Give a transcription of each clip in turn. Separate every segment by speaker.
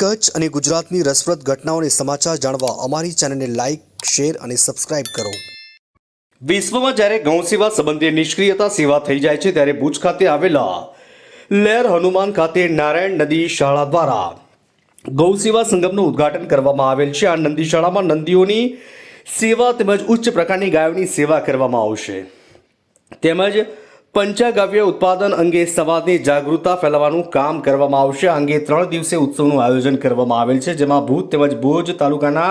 Speaker 1: કચ્છ અને ગુજરાતની રસપ્રદ ઘટનાઓને સમાચાર જાણવા અમારી ચેનલને લાઇક શેર અને સબસ્ક્રાઇબ કરો.
Speaker 2: વિશ્વમાં જ્યારે ગૌ સેવા સંબંધે નિષ્ક્રિયતા સેવા થઈ જાય છે, ત્યારે ભુજ ખાતે આવેલા લહેર હનુમાન ખાતે નારાયણ નદી શાળા દ્વારા ગૌ સેવા સંગમનું ઉદ્ઘાટન કરવામાં આવેલ છે. આ નંદી શાળામાં નંદીઓની સેવા તેમજ ઉચ્ચ પ્રકારની ગાયોની સેવા કરવામાં આવશે. તેમજ પંચાગવ્ય ઉત્પાદન અંગે સમાજની જાગૃતતા ફેલાવવાનું કામ કરવામાં આવશે. અંગે ત્રણ દિવસે ઉત્સવનું આયોજન કરવામાં આવેલ છે, જેમાં ભૂત તેમજ ભુજ તાલુકાના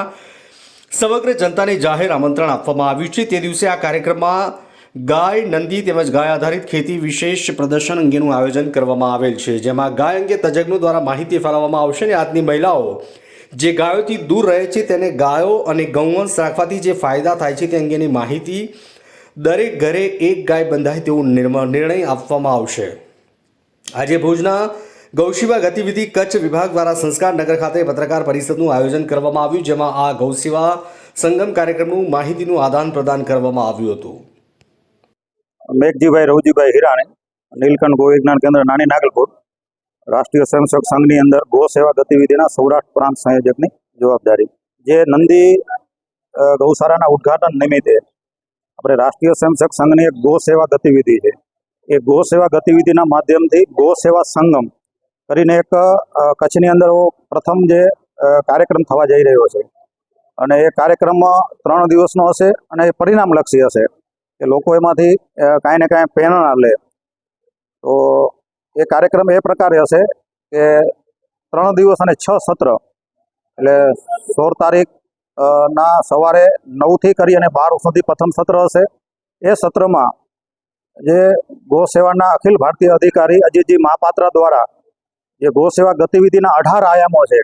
Speaker 2: સમગ્ર જનતાને જાહેર આમંત્રણ આપવામાં આવ્યું છે. તે દિવસે આ કાર્યક્રમમાં ગાય, નંદી તેમજ ગાય આધારિત ખેતી વિશેષ પ્રદર્શન અંગેનું આયોજન કરવામાં આવેલ છે, જેમાં ગાય અંગે તજજ્ઞો દ્વારા માહિતી ફેલાવવામાં આવશે અને આજની મહિલાઓ જે ગાયોથી દૂર રહે છે તેને ગાયો અને ગૌવંશ રાખવાથી જે ફાયદા થાય છે તે અંગેની માહિતી દરેક ઘરે એક ગાય બંધાય તેવો નિર્ણય આપવામાં આવશે. આજે ભુજના ગૌસેવા ગતિવિધિ કચ્છ વિભાગ દ્વારા સંસ્કાર નગર ખાતે પત્રકાર પરિષદનું આયોજન કરવામાં આવ્યું, જેમાં આ ગૌસેવા સંગમ કાર્યક્રમનું માહિતીનું આદાન પ્રદાન કરવામાં આવ્યું હતું.
Speaker 3: મેઘજીભાઈ રવજીભાઈ હિરાણી, નીલકંઠ ગો કેન્દ્ર, નાની નાગલપુર, રાષ્ટ્રીય સ્વયંસેવક સંઘની અંદર ગો સેવા ગતિવિધિના સૌરાષ્ટ્ર પ્રાંત સંયોજકની જવાબદારી. જે નંદી ગૌશાળાના ઉદ્ઘાટન નિમિત્તે આપણે રાષ્ટ્રીય સ્વયંસેવક સંઘની એક ગો સેવા ગતિવિધિ છે. એ ગો સેવા ગતિવિધિના માધ્યમથી ગો સેવા સંગમ કરીને એક કચ્છની અંદર પ્રથમ જે કાર્યક્રમ થવા જઈ રહ્યો છે. અને એ કાર્યક્રમમાં ત્રણ દિવસનો હશે અને એ પરિણામલક્ષી હશે. કે લોકો એમાંથી કાંઈ ને કાંઈ પ્રેરણા લે. તો એ કાર્યક્રમ એ પ્રકારે હશે કે ત્રણ દિવસ અને છ સત્ર, એટલે સોળ તારીખ ના, સવારે નવથી કરી અને બાર સુધી પ્રથમ સત્ર હશે. એ સત્રમાં જે ગો સેવાના અખિલ ભારતીય અધિકારી અજીતજી મહાપાત્ર દ્વારા જે ગો સેવા ગતિવિધિના અઢાર આયામો છે,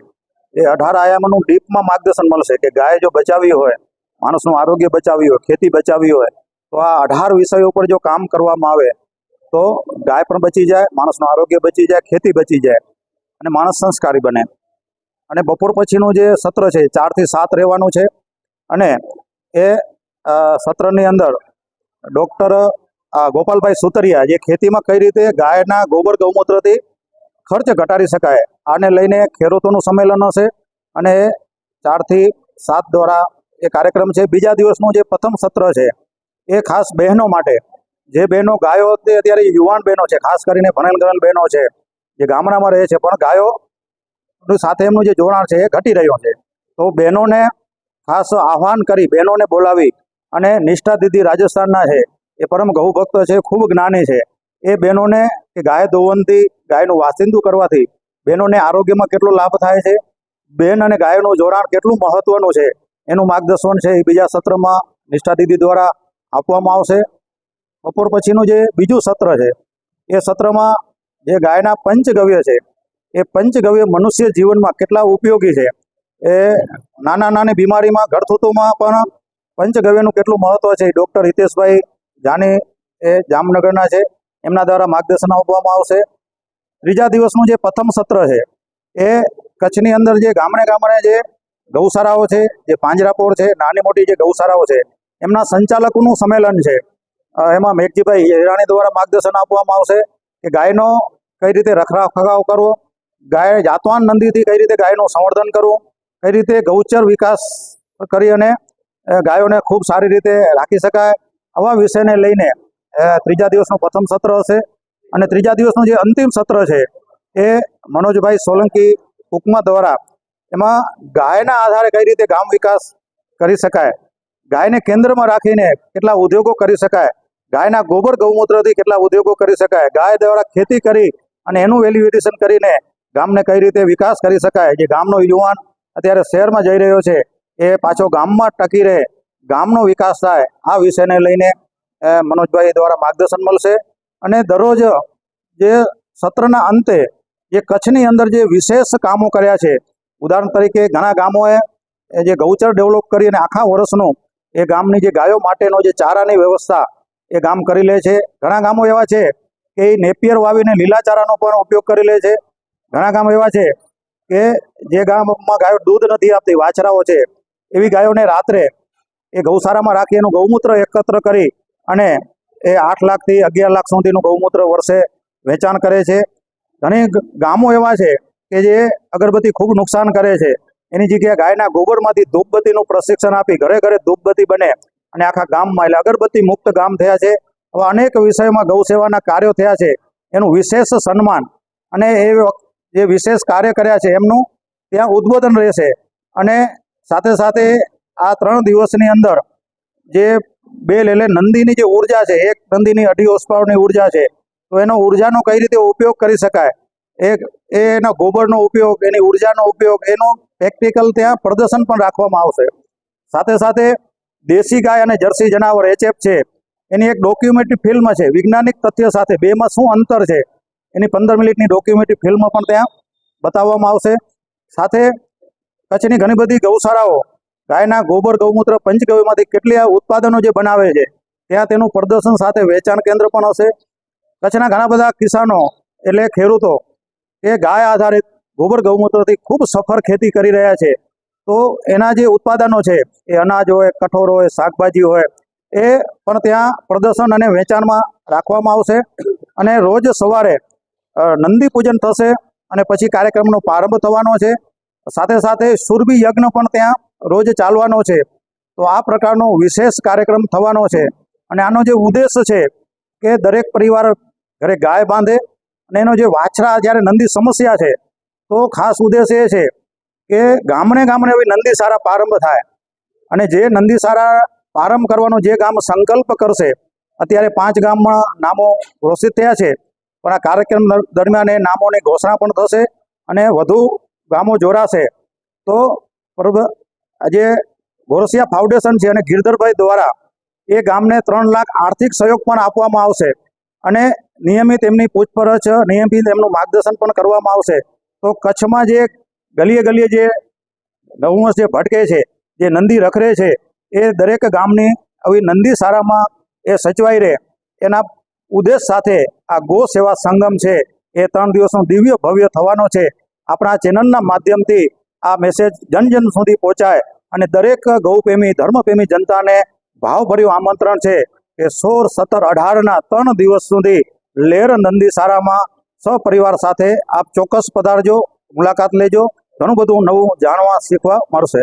Speaker 3: એ અઢાર આયામોનું ડીપમાં માર્ગદર્શન મળશે કે ગાય જો બચાવી હોય, માણસનું આરોગ્ય બચાવ્યું હોય, ખેતી બચાવી હોય, તો આ અઢાર વિષયો ઉપર જો કામ કરવામાં આવે, તો ગાય પણ બચી જાય, માણસનું આરોગ્ય બચી જાય, ખેતી બચી જાય અને માણસ સંસ્કારી બને. અને બપોર પછીનું જે સત્ર છે, ચારથી સાત રહેવાનું છે. અને એ સત્રની અંદર ડૉક્ટર ગોપાલભાઈ સુતરિયા જે ખેતીમાં કઈ રીતે ગાયના ગોબર ગૌમૂત્રથી ખર્ચ ઘટાડી શકાય, આને લઈને ખેડૂતોનું સંમેલન હશે અને ચારથી સાત દ્વારા એ કાર્યક્રમ છે. બીજા દિવસનું જે પ્રથમ સત્ર છે, એ ખાસ બહેનો માટે, જે બહેનો ગાયો તે અત્યારે યુવાન બહેનો છે, ખાસ કરીને ભણેલ ગણેલ બહેનો છે, જે ગામડામાં રહે છે, પણ ગાયો સાથે એમનું જે જોડાણ છે એ ઘટી રહ્યું છે. તો બહેનોને ખાસ આહ્વાન કરી બહેનોને બોલાવી અને નિષ્ઠા દીદી રાજસ્થાનના છે, એ પરમ ગૌભક્ત છે, ખૂબ જ્ઞાની છે. એ બહેનોને કે ગાય દોવનથી ગાયનું વાસિંદુ કરવાથી બહેનોને આરોગ્યમાં કેટલો લાભ થાય છે, બહેન અને ગાયનું જોડાણ કેટલું મહત્વનું છે, એનું માર્ગદર્શન છે એ બીજા સત્રમાં નિષ્ઠા દીદી દ્વારા આપવામાં આવશે. બપોર પછીનું જે બીજું સત્ર છે, એ સત્રમાં જે ગાયના પંચગવ્ય છે એ પંચગવ્ય મનુષ્ય જીવનમાં કેટલા ઉપયોગી છે. એ નાના નાની બીમારીમાં ઘરથુતુમાં પણ પંચગવ્યનું કેટલું મહત્વ છે. ડૉક્ટર હિતેશભાઈ જાની એ જામનગરના છે. એમના દ્વારા માર્ગદર્શન આપવામાં આવશે. ત્રીજા દિવસનું જે પ્રથમ સત્ર છે, એ કચ્છની અંદર જે ગામડે ગામડે જે ગૌશાળાઓ છે, જે પાંજરાપોળ છે, નાની મોટી જે ગૌશાળાઓ છે, એમના સંચાલકોનું સંમેલન છે. એમાં મેઘજીભાઈ હિરાણી દ્વારા માર્ગદર્શન આપવામાં આવશે કે ગાયનો કઈ રીતે રખરખાવ કરવો ગાય જાતવાન નંદીથી કઈ રીતે ગાયનું સંવર્ધન કરવું, કઈ રીતે ગૌચર વિકાસ કરી અને ગાયોને ખૂબ સારી રીતે રાખી શકાય, આવા વિષયને લઈને ત્રીજા દિવસનું પ્રથમ સત્ર હશે. અને ત્રીજા દિવસનું જે અંતિમ સત્ર છે, એ મનોજભાઈ સોલંકી કુકમા દ્વારા, એમાં ગાયના આધારે કઈ રીતે ગામ વિકાસ કરી શકાય, ગાયને કેન્દ્રમાં રાખીને કેટલા ઉદ્યોગો કરી શકાય, ગાયના ગોબર ગૌમૂત્રથી કેટલા ઉદ્યોગો કરી શકાય, ગાય દ્વારા ખેતી કરી અને એનું વેલ્યુએડિશન કરીને ગામને કઈ રીતે વિકાસ કરી શકાય? જે ગામનો યુવાન અત્યારે શહેરમાં જઈ રહ્યો છે, એ પાછો ગામમાં ટકી રહે, ગામનો વિકાસ થાય, આ વિષયને લઈને મનોજભાઈ દ્વારા માર્ગદર્શન મળશે. અને દરરોજ જે સત્રના અંતે જે કચ્છની અંદર જે વિશેષ કામો કર્યા છે, ઉદાહરણ તરીકે ઘણા ગામોએ જે ગૌચર ડેવલપ કરી અને આખા વર્ષનું એ ગામની જે ગાયો માટેનો જે ચારાની વ્યવસ્થા એ ગામ કરી લે છે. ઘણા ગામો એવા છે કે એ નેપિયર વાવીને લીલા ચારાનો પણ ઉપયોગ કરી લે છે. ઘણા ગામ એવા છે કે જે ગામમાં ગાયો દૂધ નથી આપતી, વાછરાઓ છે. એવી ગાયોને રાત્રે એ ગૌશાળામાં રાખી એનું ગૌમૂત્ર એકત્ર કરી અને એ આઠ લાખથી અગિયાર લાખ સુધીનું ગૌમૂત્ર વર્ષે વેચાણ કરે છે. ઘણી ગામો એવા છે કે જે અગરબત્તી ખૂબ નુકસાન કરે છે. એની જગ્યાએ ગાયના ગોબરમાંથી ધૂપબત્તીનું પ્રશિક્ષણ આપી ઘરે ઘરે ધૂપબત્તી બને અને આખા ગામમાં એટલે અગરબત્તી મુક્ત ગામ થયા છે. આવા અનેક વિષયોમાં ગૌ સેવાના કાર્યો થયા છે. એનું વિશેષ સન્માન અને એ જે વિશેષ કાર્ય કર્યા છે એમનું ત્યાં ઉદ્બોધન રહેશે. અને સાથે સાથે આ ત્રણ દિવસની અંદર જે બેલ એટલે નંદીની જે ઊર્જા છે, એક નંદીની અઢી ઓસપાવની ઊર્જા છે, તો એનો ઉર્જાનો કઈ રીતે ઉપયોગ કરી શકાય? એક એના ગોબરનો ઉપયોગ, એની ઉર્જાનો ઉપયોગ, એનું પ્રેક્ટિકલ ત્યાં પ્રદર્શન પણ રાખવામાં આવશે. સાથે સાથે દેશી ગાય અને જર્સી જનાવર એચએફ છે. એની એક ડોક્યુમેન્ટરી ફિલ્મ છે, વૈજ્ઞાનિક તથ્ય સાથે, બેમાં શું અંતર છે? એની પંદર મિનિટની ડોક્યુમેન્ટરી ફિલ્મ પણ ત્યાં બતાવવામાં આવશે. સાથે કચ્છની ઘણી બધી ગૌશાળાઓ, ગાયના ગોબર, ગૌમૂત્ર, પંચગવ્યમાંથી કેટલી ઉત્પાદનો જે બનાવે છે, ત્યાં તેનું પ્રદર્શન સાથે વેચાણ કેન્દ્ર પણ હશે. કચ્છના ઘણા બધા કિસાનો એટલે ખેડૂતો એ ગાય આધારિત ગોબર, ગૌમૂત્રથી ખૂબ સફળ ખેતી કરી રહ્યા છે. તો એના જે ઉત્પાદનો છે, એ અનાજ હોય, કઠોળ હોય, શાકભાજી હોય, એ પણ ત્યાં પ્રદર્શન અને વેચાણમાં રાખવામાં આવશે. અને રોજ સવારે નંદી પૂજન થશે અને પછી કાર્યક્રમનો પ્રારંભ થવાનો છે. સાથે સાથે સુરભી યજ્ઞ પણ ત્યાં રોજ ચાલવાનો છે. તો આ પ્રકારનો વિશેષ કાર્યક્રમ થવાનો છે. અને આનો જે ઉદ્દેશ છે કે દરેક પરિવાર ઘરે ગાય બાંધે અને એનો જે વાછરા જ્યારે નંદી સમસ્યા છે, તો ખાસ ઉદ્દેશ એ છે કે ગામડે ગામડે હવે નંદી સારા પ્રારંભ થાય. અને જે નંદી સારા પ્રારંભ કરવાનો જે ગામ સંકલ્પ કરશે, અત્યારે પાંચ ગામમાં નામો ઘોષિત થયા છે. પણ આ કાર્યક્રમ દરમિયાન એ નામોની ઘોષણા પણ થશે અને વધુ ગામો જોડાશે. તો બરોબર, આજે ગોરસિયા ફાઉન્ડેશન છે અને ગિરધરભાઈ દ્વારા એ ગામને ત્રણ લાખ આર્થિક સહયોગ પણ આપવામાં આવશે અને નિયમિત એમની પૂછપરછ, નિયમિત એમનું માર્ગદર્શન પણ કરવામાં આવશે. તો કચ્છમાં જે ગલીએ ગલીએ જે ગૌવંશ જે ભટકે છે, જે નંદી રખડે છે, એ દરેક ગામની આવી નંદી શાળામાં એ સચવાઈ રહે. એના ઉદ્દેશ સાથે આ ગો સેવા સંગમ છે, એ ત્રણ દિવસનો દિવ્ય ભવ્ય થવાનો છે. આપણા ચેનલના માધ્યમથી આ મેસેજ જન જન સુધી પહોંચાય અને દરેક ગૌપ્રેમી, ધર્મપ્રેમી જનતાને ભાવભર્યું આમંત્રણ છે કે સોળ, સત્તર, અઢારના ત્રણ દિવસ સુધી લેર નંદી શાળામાં સપરિવાર સાથે આપ ચોક્કસ પધારજો, મુલાકાત લેજો. ઘણું બધું નવું જાણવા, શીખવા મળશે.